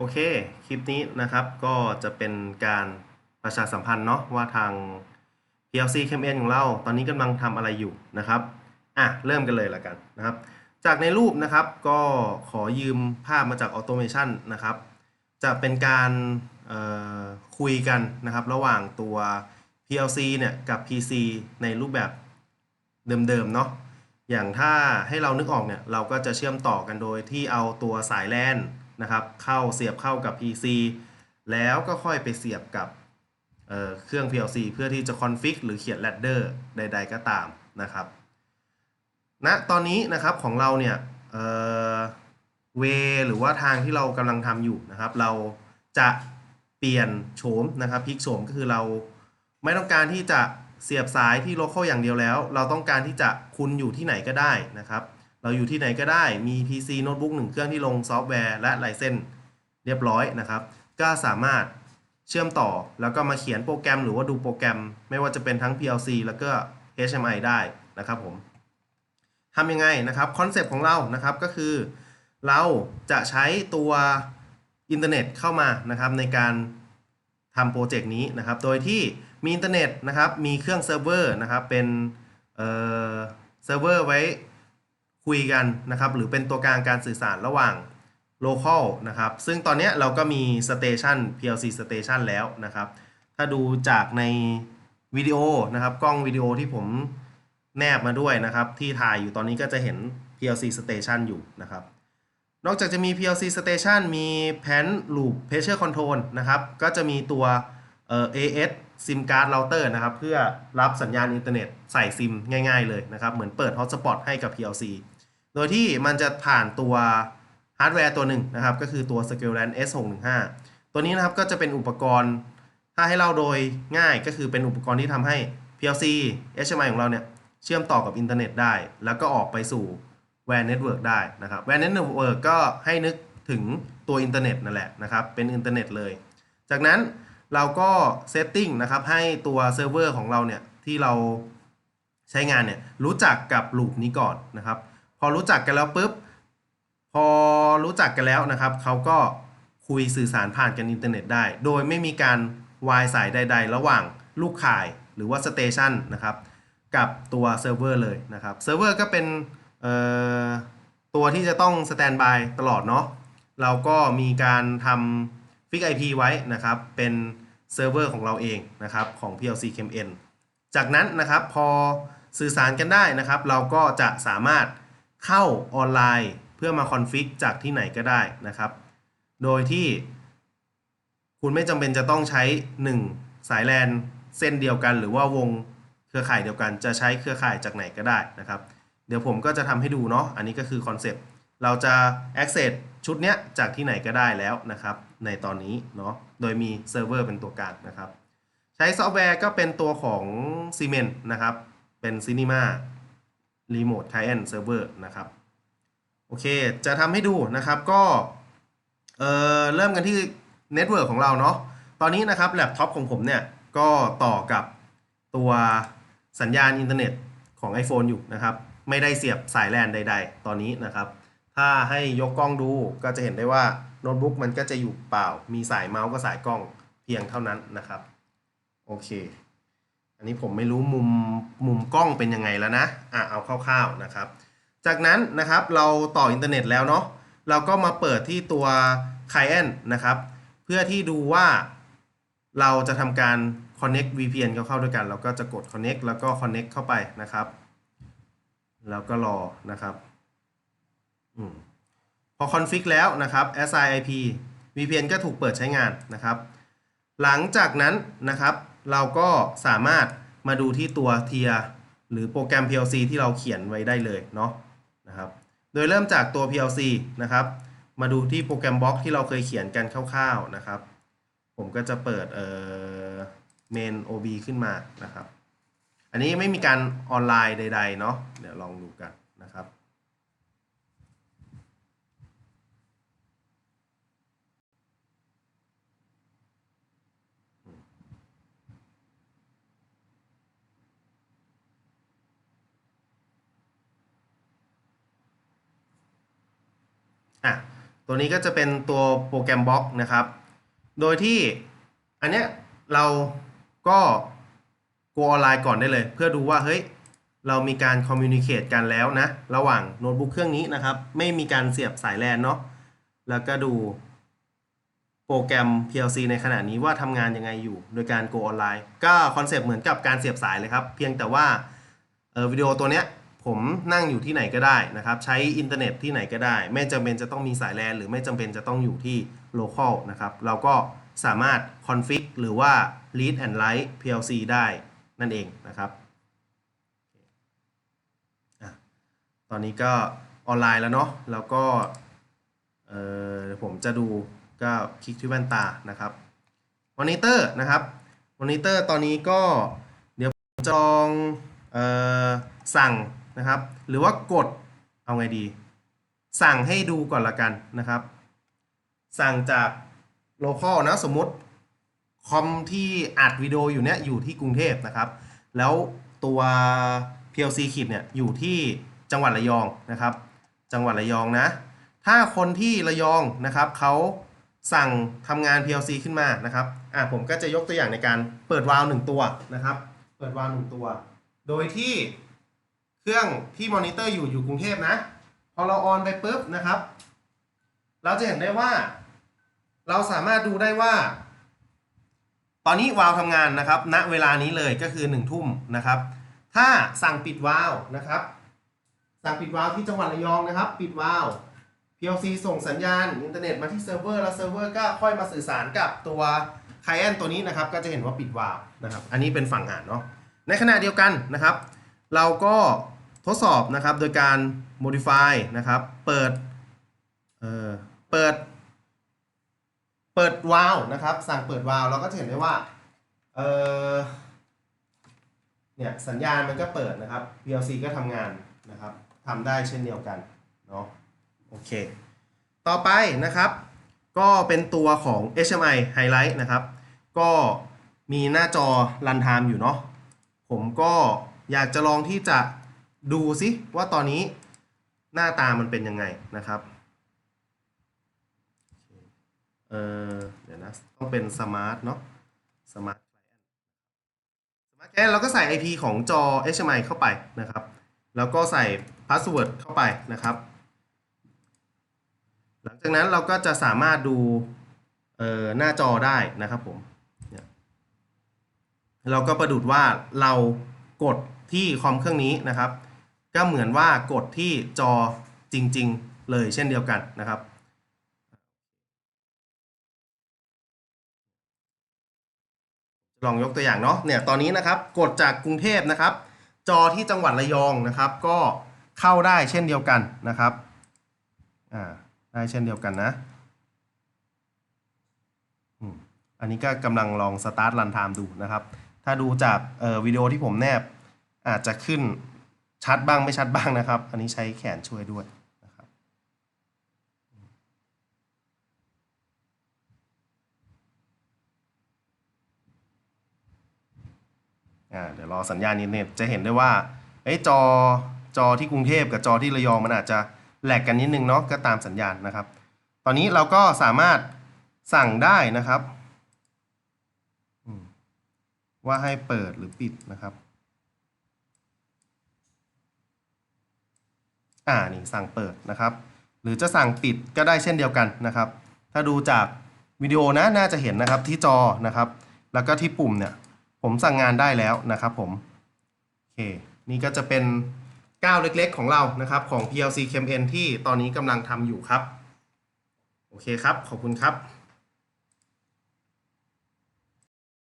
โอเค คลิปนี้นะครับก็จะเป็นการประชาสัมพันธ์เนาะว่าทาง PLC KMN ของเรา ตอนนี้กำลังทำอะไรอยู่นะครับอะเริ่มกันเลยละกันนะครับ จากในรูปนะครับก็ขอยืมภาพมาจาก Automation นะครับ จะเป็นการคุยกันนะครับ ระหว่างตัว PLC เนี่ยกับ PC ในรูปแบบเดิมๆเนาะอย่างถ้าให้เรานึกออกเนี่ย เราก็จะเชื่อมต่อกันโดยที่เอาตัวสายแลน นะครับ เข้าเสียบเข้ากับ PC แล้วก็ค่อยไปเสียบกับเเครื่อง PLC เพื่อที่จะคอนฟิกหรือเขียน ladder ใด ๆ ก็ตามนะครับณตอนนี้นะครับของเราเนี่ยเอ่อเวหรือว่าทางที่เรากำลังทำอยู่นะครับ เราจะเปลี่ยนโฉมนะครับพลิกโฉมก็คือเราไม่ต้องการที่จะเสียบสายที่ local อย่างเดียวแล้ว เราต้องการที่จะคุณอยู่ที่ไหนก็ได้นะครับ เราอยู่ที่ไหนก็ได้มี PC โน้ตบุ๊กหนึ่งเครื่องที่ลงซอฟต์แวร์และไลเซนเรียบร้อยนะครับ ก็สามารถเชื่อมต่อแล้วก็มาเขียนโปรแกรมหรือว่าดูโปรแกรม ไม่ว่าจะเป็นทั้ง PLC แล้วก็ HMI ได้นะครับผมทำยังไงนะครับคอนเซปต์ของเรานะครับก็คือ เราจะใช้ตัวอินเทอร์เน็ตเข้ามานะครับในการทำโปรเจกต์นี้นะครับ โดยที่มีอินเทอร์เน็ตนะครับมีเครื่องเซิร์ฟเวอร์นะครับเป็นเอ่อเซิร์ฟเวอร์ไว้ คุยกันนะครับ หรือเป็นตัวกลางการสื่อสารระหว่าง local นะครับ ซึ่งตอนนี้เราก็มี station PLC station แล้วนะครับ ถ้าดูจากในวิดีโอนะครับ กล้องวิดีโอที่ผมแนบมาด้วยนะครับ ที่ถ่ายอยู่ตอนนี้ก็จะเห็น PLC station อยู่นะครับ นอกจากจะมี PLC station มี pan loop pressure control นะครับ ก็จะมีตัวเอ่อ AS SIM card router นะครับ เพื่อรับสัญญาณอินเทอร์เน็ตใส่ซิมง่ายๆเลยนะครับ เหมือนเปิด hotspot ให้กับ PLC โดยที่มันจะผ่านตัวฮาร์ดแวร์ตัวหนึ่งนะครับ ก็คือตัว s c a l e l a n S615 ตัวนี้นะครับก็จะเป็นอุปกรณ์ถ้าให้เล่าโดยง่ายก็คือเป็นอุปกรณ์ที่ทำให้ PLC HMI ของเราเนี่ยเชื่อมต่อกับอินเทอร์เน็ตได้ แล้วก็ออกไปสู่ WAN Network ได้นะครับ WAN Network ก็ให้นึกถึงตัวอินเทอร์เน็ตนั่นแหละนะครับ เป็นอินเทอร์เน็ตเลย จากนั้นเราก็เซตติ้งนะครับให้ตัวเซิร์ฟเวอร์ของเราเนี่ยที่เราใช้งานเนี่ยรู้จักกับลูปนี้ก่อนนะครับ พอรู้จักกันแล้วปุ๊บพอรู้จักกันแล้วนะครับเขาก็คุยสื่อสารผ่านกันอินเทอร์เน็ตได้ โดยไม่มีการวายสายใด ๆ ระหว่างลูกข่ายหรือว่าสเตชันนะครับกับตัวเซิร์ฟเวอร์เลยนะครับเซิร์ฟเวอร์ก็เป็นตัวที่จะต้องสแตนบายตลอดเนาะเราก็มีการทำฟิก IP ไว้นะครับ เป็นเซิร์ฟเวอร์ของเราเองนะครับของ PLC KMN จากนั้นนะครับพอสื่อสารกันได้นะครับ เราก็จะสามารถ เข้าออนไลน์เพื่อมาคอนฟิกจากที่ไหนก็ได้นะครับ โดยที่คุณไม่จำเป็นจะต้องใช้ 1 สายแลนเส้นเดียวกัน หรือว่าวงเครือข่ายเดียวกัน จะใช้เครือข่ายจากไหนก็ได้นะครับ เดี๋ยวผมก็จะทำให้ดูเนาะอันนี้ก็คือคอนเซปต์เราจะ access ชุดเนี้ยจากที่ไหนก็ได้แล้วนะครับ ในตอนนี้เนาะโดยมีเซิร์ฟเวอร์เป็นตัวกลางนะครับ ใช้ซอฟต์แวร์ก็เป็นตัวของ Siemens นะครับ เป็น Cinema Remote Client Server นะครับโอเค จะทำให้ดูนะครับก็เอ่อเริ่มกันที่เน็ตเวิร์กของเราเนาะตอนนี้นะครับแล็ปท็อปของผมเนี่ยก็ต่อกับตัวสัญญาณอินเทอร์เน็ตของ iPhone อยู่นะครับ ไม่ได้เสียบสายแลนใด ๆ ตอนนี้นะครับ ถ้าให้ยกกล้องดูก็จะเห็นได้ว่าโน้ตบุ๊กมันก็จะอยู่เปล่า มีสายเมาส์กับสายกล้องเพียงเท่านั้นนะครับ โอเค อันนี้ผมไม่รู้มุมมุมกล้องเป็นยังไงแล้วนะอะเอาคร่าวๆนะครับ จากนั้นนะครับเราต่ออินเทอร์เน็ตแล้วเนาะเราก็มาเปิดที่ตัว Client นะครับ เพื่อที่ดูว่าเราจะทำการ Connect VPN เข้าด้วยกัน เราก็จะกด Connect แล้วก็ Connect เข้าไปนะครับ แล้วก็รอนะครับอพอ config แล้วนะครับ assign IP VPN ก็ถูกเปิดใช้งานนะครับ หลังจากนั้นนะครับ เราก็สามารถมาดูที่ตัวเทียหรือโปรแกรม PLC ที่เราเขียนไว้ได้เลยเนาะนะครับ โดยเริ่มจากตัว PLC นะครับ มาดูที่โปรแกรมบล็อกที่เราเคยเขียนกันคร่าวๆนะครับ ผมก็จะเปิดเอ่อ main OB ขึ้นมานะครับ อันนี้ไม่มีการออนไลน์ใดๆเนาะเดี๋ยวลองดูกันนะครับ อะตัวนี้ก็จะเป็นตัวโปรแกรมบล็อกนะครับ โดยที่อันเนี้ยเราก็โกออนไลน์ก่อนได้เลย เพื่อดูว่าเฮ้ยเรามีการคอมมิ n นิเค e กันแล้วนะ ระหว่างโน้ตบุ๊กเครื่องนี้นะครับ ไม่มีการเสียบสายแลนเนาะแล้วก็ดูโปรแกรม PLC ในขณะนี้ว่าทำงานยังไงอยู่ โดยการ go ออนไลน์ ก็คอนเซปต์เหมือนกับการเสียบสายเลยครับ เพียงแต่ว่าเออวิดีโอตัวเนี้ย ผมนั่งอยู่ที่ไหนก็ได้นะครับ ใช้อินเทอร์เน็ตที่ไหนก็ได้ ไม่จำเป็นจะต้องมีสายแลนหรือไม่จำเป็นจะต้องอยู่ที่ local นะครับ เราก็สามารถ config หรือว่า read and write PLC ได้นั่นเองนะครับตอนนี้ก็ออนไลน์แล้วเนาะแล้วก็เออผมจะดูก็คลิกที่แว่นตานะครับมอนิเตอร์นะครับมอนิเตอร์ตอนนี้ก็เดี๋ยวผมจองเออสั่ง นะครับ หรือว่ากดเอาไงดี สั่งให้ดูก่อนละกันนะครับ สั่งจาก local นะสมมติคอมที่อัดวิดีโออยู่เนี่ยอยู่ที่กรุงเทพนะครับ แล้วตัว PLC ขีดเนี่ยอยู่ที่จังหวัดระยองนะครับ จังหวัดระยองนะ ถ้าคนที่ระยองนะครับเขาสั่งทำงาน PLC ขึ้นมานะครับอะผมก็จะยกตัวอย่างในการเปิดวาล์วหนึ่งตัวนะครับ เปิดวาล์วหนึ่งตัว โดยที่ ครื่องที่มอนิเตอร์อยู่อยู่กรุงเทพนะ พอเราออนไปปุ๊บนะครับ เราจะเห็นได้ว่า เราสามารถดูได้ว่า ตอนนี้วาล์วทำงานนะครับ ณเวลานี้เลยก็คือ1นึ่ทุ่มนะครับ ถ้าสั่งปิดวาล์วนะครับ สั่งปิดวาล์วที่จังหวัดระยองนะครับ ปิดวาล์ว PLC ส่งสัญญาณอินเทอร์เน็ตมาที่เซิร์ฟเวอร์แล้วเซิร์ฟเวอร์ก็ค่อยมาสื่อสารกับตัวไคลเอนตัวนี้นะครับ ก็จะเห็นว่าปิดวาล์วนะครับ อันนี้เป็นฝั่งอ่านเนาะในขณะเดียวกันนะครับ เราก็ ทดสอบนะครับโดยการ modify นะครับ เปิดเอ่อเปิด เปิดวาล์วนะครับ สั่งเปิดวาล์วเราก็จะเห็นได้ว่าเออเนี่ยสัญญาณมันก็เปิดนะครับ PLC ก็ทำงานนะครับทำได้เช่นเดียวกันเนาะโอเค ต่อไปนะครับ ก็เป็นตัวของ HMI Highlight นะครับ ก็มีหน้าจอรันไทม์อยู่เนาะผมก็อยากจะลองที่จะ ดูซิว่าตอนนี้หน้าตามันเป็นยังไงนะครับเออเดี๋ยวนะต้องเป็นสมาร์ทเนาะสมาร์ทสมาร์ทแคเราก็ใส่ IP ของจอ HMI เข้าไปนะครับ แล้วก็ใส่พาสเวิร์ดเข้าไปนะครับ หลังจากนั้นเราก็จะสามารถดูเอ่อหน้าจอได้นะครับผมเนี่ยเราก็ประดุดว่าเรากดที่คอมเครื่องนี้นะครับ ก็เหมือนว่ากดที่จอจริง ๆ เลยเช่นเดียวกันนะครับลองยกตัวอย่างเนาะเนี่ยตอนนี้นะครับกดจากกรุงเทพนะครับ จอที่จังหวัดระยองนะครับ ก็เข้าได้เช่นเดียวกันนะครับอ่าได้เช่นเดียวกันนะอันนี้ก็กำลังลองสตาร์ทรันไทม์ดูนะครับ ถ้าดูจากวิดีโอที่ผมแนบอาจจะขึ้น ชัดบ้างไม่ชัดบ้างนะครับ อันนี้ใช้แขนช่วยด้วยนะครับเดี๋ยวรอสัญญาณอินเทอร์เน็ตจะเห็นได้ว่าเอ้จอจอที่กรุงเทพกับจอที่ระยองมันอาจจะแหลกกันนิดนึงเนาะก็ตามสัญญาณนะครับ ตอนนี้เราก็สามารถสั่งได้นะครับ ว่าให้เปิดหรือปิดนะครับ อ่านี่สั่งเปิดนะครับ หรือจะสั่งปิดก็ได้เช่นเดียวกันนะครับ ถ้าดูจากวิดีโอนะน่าจะเห็นนะครับที่จอนะครับ แล้วก็ที่ปุ่มเนี่ยผมสั่งงานได้แล้วนะครับผมโอเคนี่ก็จะเป็นก้าวเล็กๆของเรานะครับของ PLC CAMN ที่ตอนนี้กำลังทำอยู่ครับ โอเคครับ ขอบคุณครับ